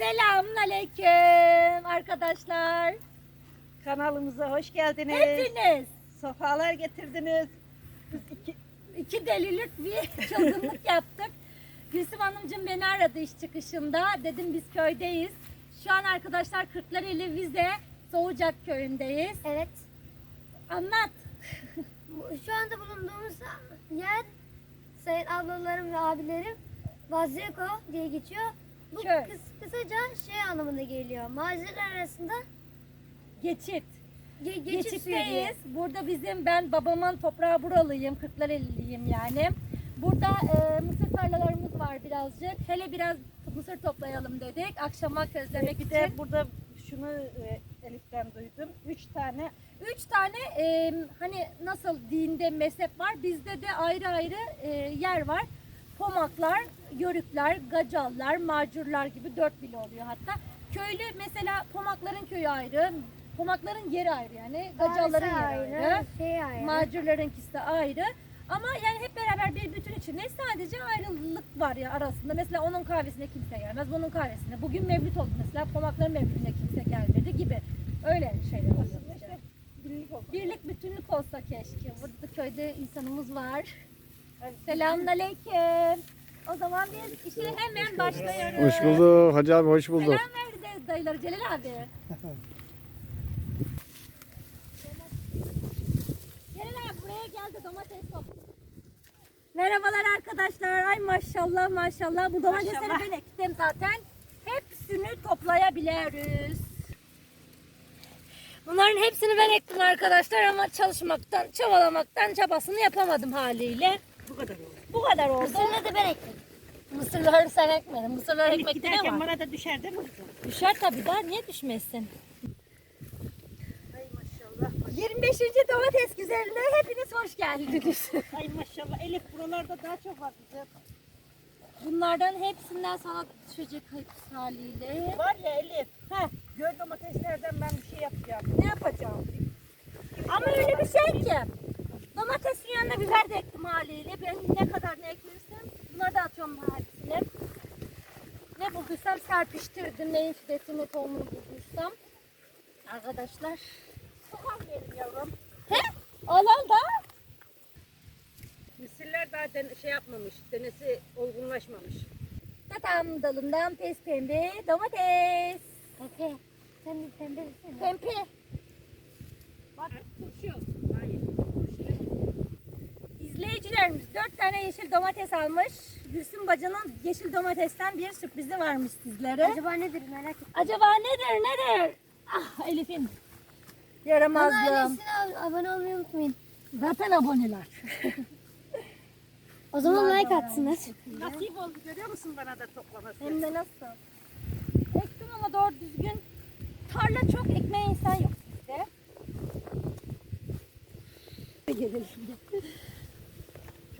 Selamünaleyküm arkadaşlar. Kanalımıza hoş geldiniz. Hepiniz Sofalar getirdiniz. Biz iki, iki delilik bir çılgınlık yaptık. Gülsüm Hanımcığım beni aradı iş çıkışında. Dedim biz köydeyiz. Şu an arkadaşlar Kırklareli Vize Soğucak köyündeyiz. Evet. Anlat. Şu anda bulunduğumuz yer sayın ablalarım ve abilerim Vaziyeko diye geçiyor. Bu Köy. kıs- kısaca şey anlamına geliyor. Mahalleler arasında Geçit. ge- geçit suyu diye. Geçitteyiz. Burada bizim ben babamın toprağı buralıyım. Kırklareliliyim yani. Burada e, mısır tarlalarımız var birazcık. Hele biraz mısır toplayalım dedik. Akşama közlemek bir için. de burada şunu e, Elif'ten duydum. Üç tane Üç tane e, hani nasıl dinde mezhep var bizde de ayrı ayrı e, yer var. Pomaklar, yörükler, gacallar, macurlar gibi dört bile oluyor hatta. Köylü mesela Pomakların köyü ayrı, Pomakların yeri ayrı yani, gacalların yeri ayrı, Şey ayrı. macurlarınkisi de ayrı. Ama yani hep beraber bir bütün içinde sadece ayrılık var ya arasında. Mesela onun kahvesine kimse gelmez, bunun kahvesine. Bugün mevlüt oldu mesela, Pomakların mevlütüne kimse gelmedi gibi. Öyle şeyler oluyor. birlik. Birlik bütünlük olsa keşke. Burada köyde insanımız var. Selamünaleyküm. O zaman biz işe hemen başlıyoruz. Hoş bulduk Hacı abi hoş bulduk. Selam verdi dayıları Celal abi. Celal abi buraya gel de domates topla. Merhabalar arkadaşlar. Ay maşallah maşallah. Bu domatesleri ben ektim zaten. Hepsini toplayabiliriz. Bunların hepsini ben ektim arkadaşlar ama çalışmaktan, çabalamaktan çabasını yapamadım haliyle. Bu kadar oldu. Bu kadar oldu. Mısırını da ben ektim. Mısırları sen ekmedin. Mısırları ekmekte ne giderken var? bana da düşer değil mi kızım? Düşer tabii daha niye düşmesin? Ay maşallah. 25. domates güzelliğine hepiniz hoş geldiniz. Ay maşallah. Elif buralarda daha çok var kızım. Bunlardan hepsinden sana düşecek hepsi haliyle. Var ya Elif. Heh, gör domateslerden ben bir şey yapacağım. Ne yapacağım? Ama öyle bir şey ki. Domatesin yanına biber de haliyle. Ben ne kadar ne eklersem bunları da atıyorum hepsine. Ne bulduysam serpiştirdim. Neyin fidesini tohumunu bulduysam. Arkadaşlar. Sokak verin yavrum. He? Alan da Mısırlar daha den- şey yapmamış. Denesi olgunlaşmamış. Tatam dalından pes pembe domates. Pepe. Sen de pembe desene. Pembe. Bak turşu. Hayır. İzleyicilerimiz dört tane yeşil domates almış. Gülsüm Bacı'nın yeşil domatesten bir sürprizi varmış sizlere. Acaba nedir merak ettim. Acaba nedir nedir? Ah Elif'in yaramazlığım. ab- abone olmayı unutmayın. Zaten aboneler. O zaman like atsınlar. Nasip oldu görüyor musun bana da toplaması? Hem de nasıl? Ektim ama doğru düzgün. Tarla çok ekmeğe insan yok bizde. Gelelim.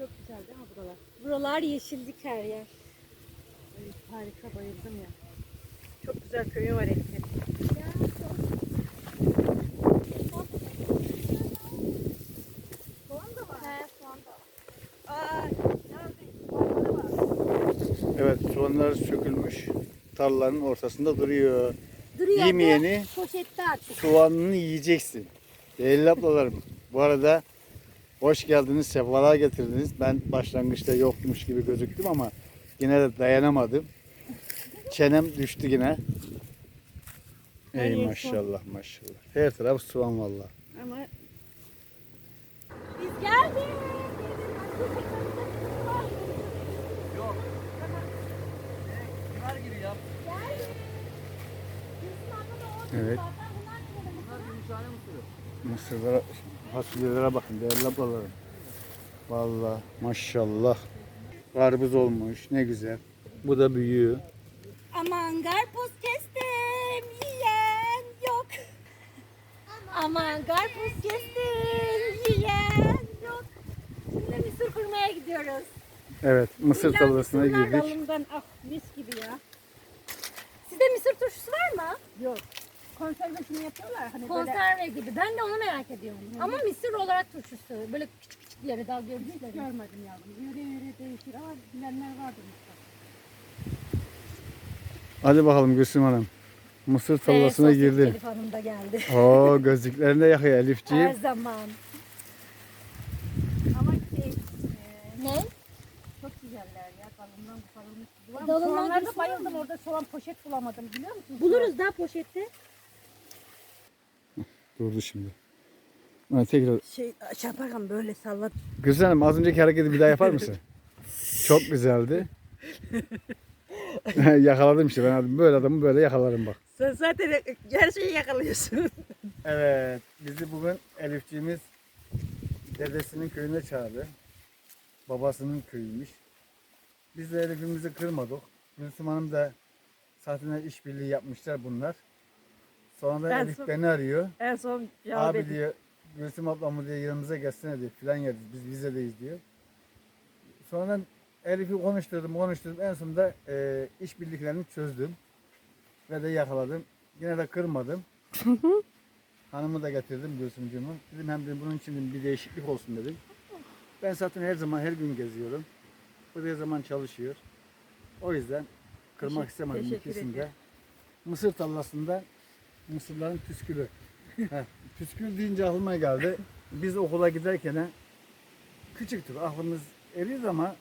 Çok güzel değil mi buralar? Buralar yeşillik her yer. Ay, harika bayıldım ya. Çok güzel köyü var nerede? Evet soğanlar sökülmüş. Tarlanın ortasında duruyor. Duruyor Yemeyeni poşette artık. soğanını yiyeceksin. Değerli ablalarım. Bu arada hoş geldiniz, sefalar getirdiniz. Ben başlangıçta yokmuş gibi gözüktüm ama yine de dayanamadım. Çenem düştü yine. Ey maşallah maşallah. Her taraf soğan vallahi. Ama Biz geldik. Evet. Mısırlara, fasulyelere bakın değerli ablalarım. Vallahi maşallah. Karpuz olmuş ne güzel. Bu da büyüyor. Aman karpuz kestim yiyen yok. Aman karpuz kestim yiyen yok. Şimdi mısır kurmaya gidiyoruz. Evet mısır Güzel tarlasına mısırlar girdik. dalından ah mis gibi ya. Sizde mısır turşusu var mı? Yok. Konservesini yapıyorlar hani böyle. Konserve gibi. Ben de onu merak ediyorum. Ama mısır olarak turşusu. Böyle küçük küçük yere dal Hiç görmüşler. görmedim yavrum. Yöre yöre değişir ama bilenler vardır mutlaka. Hadi bakalım Gülsüm Hanım. Mısır tarlasına Ve sosyal girdi. Elif Hanım da geldi. Oo gözlüklerinde yakıyor Her Elifciğim. zaman. Ama şey, Ne? çok güzeller ya. Dalından sarılmış. Ulan Dalından soğanlarda gülsün bayıldım orada soğan poşet bulamadım biliyor musun? Buluruz da poşette. Durdu şimdi. Ha, tekrar. Şey şey yaparken böyle sallat. Gülsüm Hanım az önceki hareketi bir daha yapar mısın? Çok güzeldi. Yakaladım işte ben böyle adamı böyle yakalarım bak. Sen zaten her şeyi yakalıyorsun. Evet, bizi bugün Elifciğimiz dedesinin köyüne çağırdı. Babasının köyüymüş. Biz de Elif'imizi kırmadık. Gülsüm Hanım da zaten işbirliği yapmışlar bunlar. Sonra Ben Elif son- beni arıyor. en son cevap Abi edin. diyor, Gülsüm ablamı diyor yanımıza gelsene diyor. Filan yerdeyiz, biz vizedeyiz diyor. Sonra Elif'i konuşturdum, konuşturdum. En sonunda e, işbirliklerini çözdüm. Ve de yakaladım. Yine de kırmadım. Hanımı da getirdim Gülsümcüğümü. Dedim hem de bunun için bir değişiklik olsun dedim. Ben zaten her zaman her gün geziyorum. Bu da her zaman çalışıyor. O yüzden kırmak Teşekkür- istemedim teşekkür ikisini de. Mısır tarlasında mısırların püskülü. Heh, püskül deyince aklıma geldi. Biz okula giderken küçüktük. Aklımız eriyor ama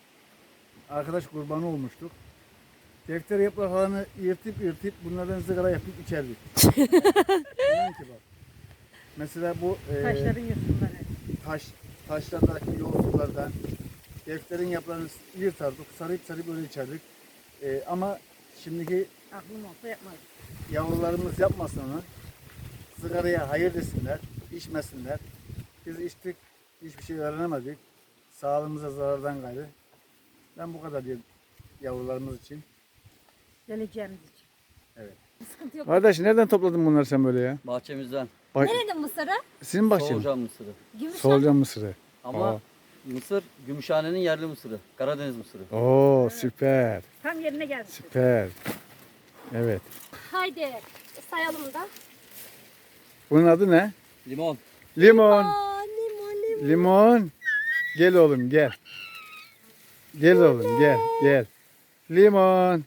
arkadaş kurbanı olmuştuk. Defter yapraklarını yırtıp yırtıp bunlardan sigara yapıp içerdik. İnan ki bak. Mesela bu e, Taşların yosunları. taş, taşlardaki yoğurtlardan defterin yaprağını yırtardık, sarıp sarıp öyle içerdik. E, ama şimdiki Aklım olsa yapmaz. Yavrularımız yapmasın onu. Sigaraya hayır desinler, içmesinler. Biz içtik, hiçbir şey öğrenemedik. Sağlığımıza zarardan gayrı. Ben bu kadar diyeyim yavrularımız için. Geleceğimiz için. Sıkıntı yok. Kardeş nereden topladın bunları sen böyle ya? Bahçemizden. Bak, Nerede mısırı? sizin bahçe mi? Solucan mısırı. Gümüşhane. Solucan mısırı. Ama Aa. mısır Gümüşhane'nin yerli mısırı. Karadeniz mısırı. Oo süper, Tam yerine gelsin. süper. Evet. Haydi sayalım da. Bunun adı ne? Limon. Limon. Aa, limon limon. Limon. Gel oğlum gel. Gel oğlum gel gel. Limon.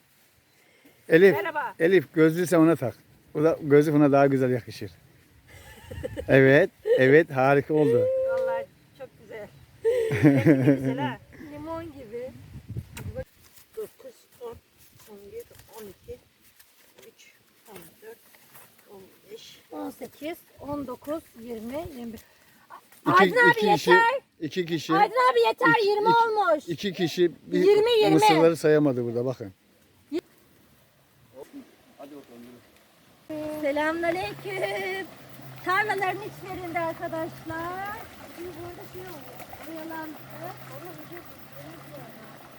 Elif. Merhaba. Elif gözlüğü sen ona tak. O da gözlük ona daha güzel yakışır. Evet. Evet harika oldu. Vallahi çok güzel. Mesela Limon 18, 19, 20, 21. İki, Aydın abi iki kişi, yeter. iki kişi, Aydın abi yeter İki- 20 iki- olmuş. iki kişi bir 20, 20. mısırları sayamadı burada bakın. Selamünaleyküm. Tarlaların içlerinde arkadaşlar. Şimdi burada şey. Oyalandı.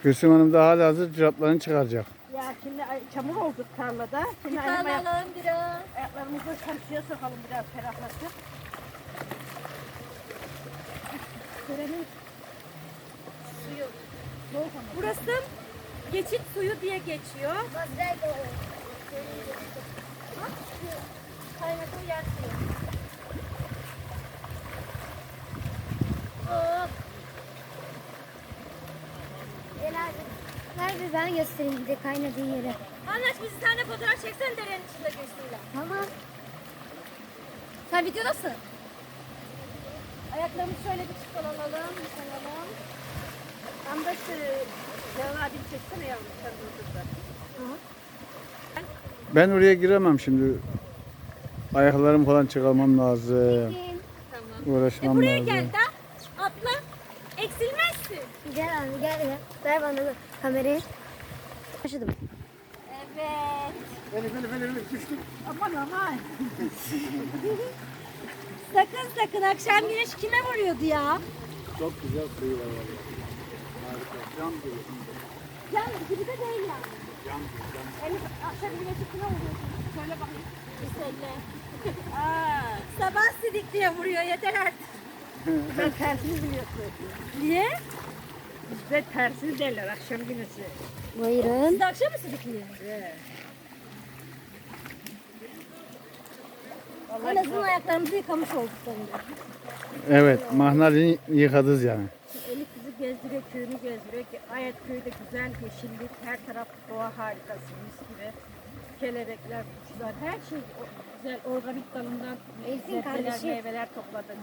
Gülsüm Hanım da hala hazır çıkaracak. Ay- çamur olduk tarlada. Şimdi ayağım ayak, biraz. ayaklarımızı tam suya sokalım biraz ferahlasın. Görelim. Suyu. Burası geçit suyu diye geçiyor. Kaynadığı yer suyu. Oh, Ver bir ben göstereyim bir de kaynadığı yeri. Anlaş bizi sen de fotoğraf çeksen derenin içinde geçtiğiyle. Tamam. Sen videodasın. Ayaklarımızı şöyle bir çıkaralım, yıkanalım. Tam da şu Canan abi çeksene yavrum sen dur dur. Ben oraya giremem şimdi. Ayaklarımı falan çıkarmam lazım. E Uğraşmam buraya lazım. gel de. Eksilmezsin. Gel abi gel gel. Ver bana bu kamerayı. Başladım. Evet. Elif Elif Elif Elif düştüm. Aman aman. Sakın sakın akşam güneş kime vuruyordu ya? Çok güzel suyu var vallahi. Harika. Cam gibi. Can gibi de değil yani. Elif akşam güneşi kime vuruyordu? Söyle bakayım. Söyle. Aa, Sabah sidik diye vuruyor yeter artık. Ben tersini biliyorsun. Niye? Bizde tersini derler akşam güneşi. Buyurun. Siz akşam mı sidikliyor? Evet. En azından ayaklarımızı yıkamış olduk sonunda. Evet, mahnalini yıkadız yani. Elif bizi gezdiriyor, köyünü gezdiriyor. Ayet köyü de güzel, yeşillik, her taraf doğa harikası, mis gibi. kelebekler, kuşlar, her şey güzel organik dalından sebzeler, meyveler topladık.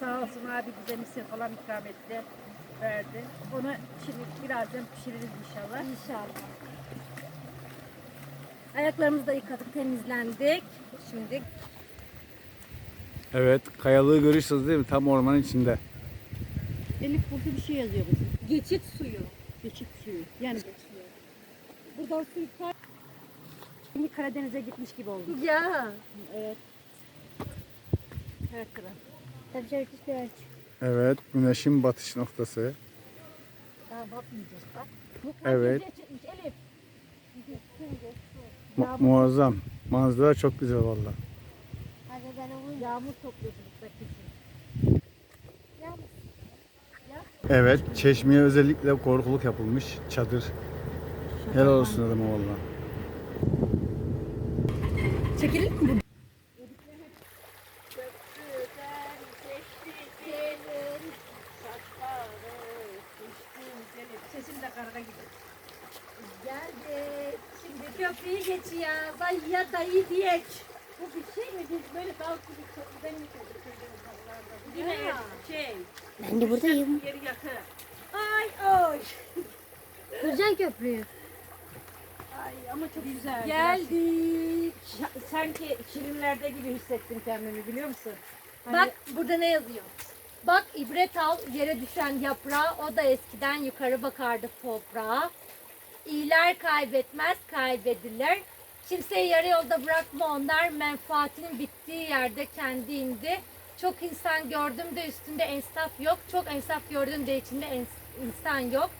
Sağ olsun abi bize misir falan ikram etti, verdi. Onu şimdi birazdan pişiririz inşallah. İnşallah. Ayaklarımızı da yıkadık, temizlendik. Şimdi Evet, kayalığı görüyorsunuz değil mi? Tam ormanın içinde. Elif burada bir şey yazıyor kızım. geçit suyu. Geçit suyu. Yani Buradan su yıkar. Şimdi Karadeniz'e gitmiş gibi oldu. Ya. Evet. Her taraf. Tabii şarkı söyler. Evet, güneşin batış noktası. Daha bakmayacağız bak. Evet. Çıkmış Elif. Mu- muazzam. Manzara çok güzel valla. Hadi ben onu Yağmur topluyoruz buradaki için. Evet, çeşmeye özellikle korkuluk yapılmış. Çadır. Helal olsun adama valla. Çekilir mi bu? Sesim de karga gibi. Geldi. Şimdi köprüyü geçiyor. Dayıya dayı diyek. Bu bir şey mi? Biz böyle dal gibi köprüden mi? Ya. Şey, Ben de buradayım. yeri yakın. Ay oy. Kırcan köprüyü. Ay ama çok güzel. Geldik. Ya- Sanki şirinlerde gibi hissettim kendimi biliyor musun? Hani Bak burada ne yazıyor? Bak ibret al yere düşen yaprağı o da eskiden yukarı bakardı toprağa. İyiler kaybetmez kaybedilir. Kimseyi yarı yolda bırakma onlar menfaatinin bittiği yerde kendi indi. Çok insan gördüm de üstünde ensaf yok. Çok ensaf gördüm de içinde ens- insan yok.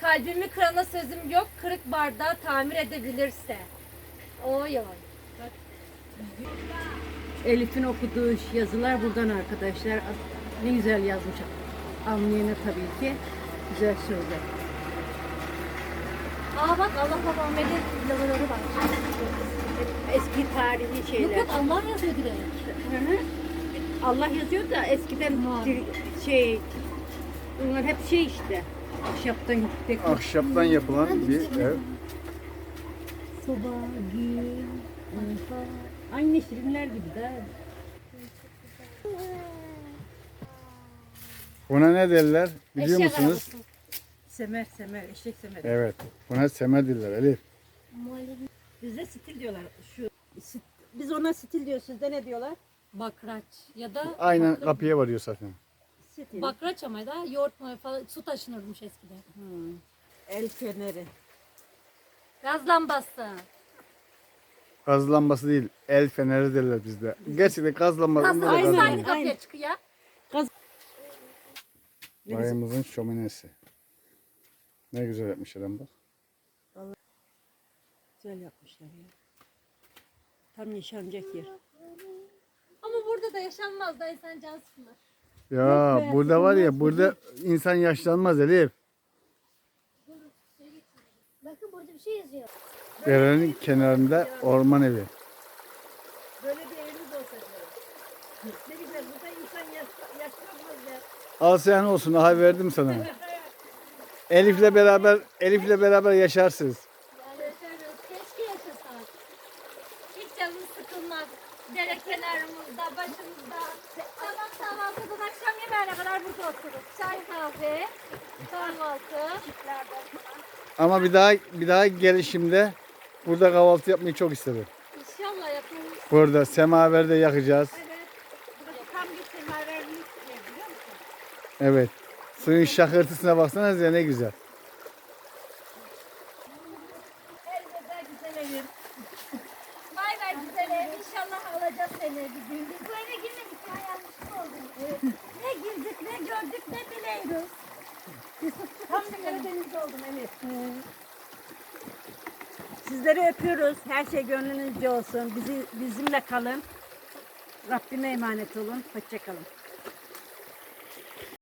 Kalbimi kırana sözüm yok. Kırık bardağı tamir edebilirse. Oy oy. Elif'in okuduğu yazılar buradan arkadaşlar. Ne güzel yazmış. Anlayana tabii ki. Güzel sözler. Aa bak Allah Muhammed'in villaları var. Eski tarihi Yok şeyler. yok Allah yazıyor direkt. Hı hı. Allah yazıyor da eskiden şey bunlar hep şey işte. Ahşaptan dekor. Ahşaptan yapılan bir ev. Soba, gül, Aynı şirinler gibi de. Buna ne derler biliyor Eşek musunuz? arabası. Semer semer, eşek semer. Evet, buna semer derler Elif. Bizde stil diyorlar. Şu sit- biz ona stil diyoruz. Sizde ne diyorlar? Bakraç ya da Aynen bakra- kapıya varıyor zaten. Stil. bakraç ama da yoğurt mu falan su taşınırmış eskiden. Hı. El feneri. Gaz lambası. Gaz lambası değil, el feneri derler bizde. Gerçekten gaz lambası. Gaz lambası gaz aynı kapıya çıkıyor. Dayımızın şöminesi. Ne güzel yapmış adam bak. Güzel yapmışlar ya. Tam yaşanacak yer. Ama burada da yaşanmaz da insan can sıkılır. Ya burada var ya, burada insan yaşlanmaz Elif. Bakın burada bir şey yazıyor. Derenin kenarında orman evi. Böyle bir evimiz olsa diyorum. Ne güzel burada insan yaş, yaşlanmaz ya. Al sen olsun, aha verdim sana. Elif'le beraber, Elif'le beraber yaşarsınız. Kadar burada otururuz. Çay, kahve, kahvaltı. Ama bir daha bir daha gelişimde burada kahvaltı yapmayı çok isterim. İnşallah yaparız. Burada semaverde yakacağız. Evet. Burası tam bir semerverlik yer biliyor musun? Evet. Suyun şakırtısına baksanız ya ne güzel. Elveda güzel evim. Bay bay güzel ev. İnşallah alacağız seni bir gün. Biz bu eve girmedik ya yanlışlık oldu. ne girdik ne gördük ne biliyoruz. Tam bir Karadeniz'de oldum Elif. Sizleri öpüyoruz. Her şey gönlünüzce olsun. Bizi bizimle kalın. Rabbime emanet olun. Hoşçakalın.